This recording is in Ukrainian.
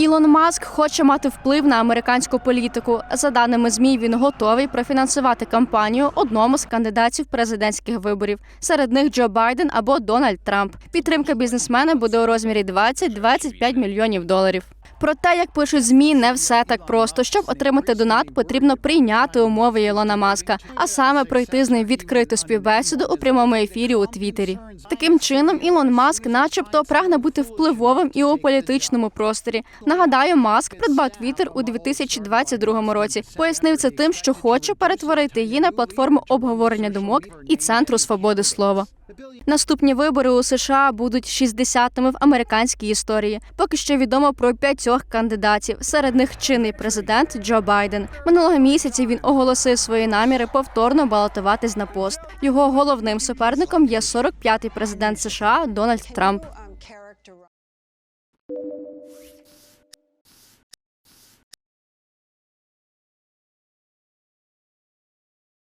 Ілон Маск хоче мати вплив на американську політику. За даними змі, він готовий профінансувати кампанію одному з кандидатів президентських виборів. Серед них Джо Байден або Дональд Трамп. Підтримка бізнесмена буде у розмірі 20-25 мільйонів доларів. Проте, як пишуть змі, не все так просто. Щоб отримати донат, потрібно прийняти умови Ілона Маска, а саме пройти з ним відкриту співбесіду у прямому ефірі у Твіттері. Таким чином, Ілон Маск, начебто, прагне бути впливовим і у політичному просторі. Нагадаю, Маск придбав Твіттер у 2022 році. Пояснив це тим, що хоче перетворити її на платформу обговорення думок і центру свободи слова. Наступні вибори у США будуть 60-ми в американській історії. Поки що відомо про п'ятьох кандидатів. Серед них чинний президент Джо Байден. Минулого місяця він оголосив свої наміри повторно балотуватись на пост. Його головним суперником є 45-й президент США Дональд Трамп.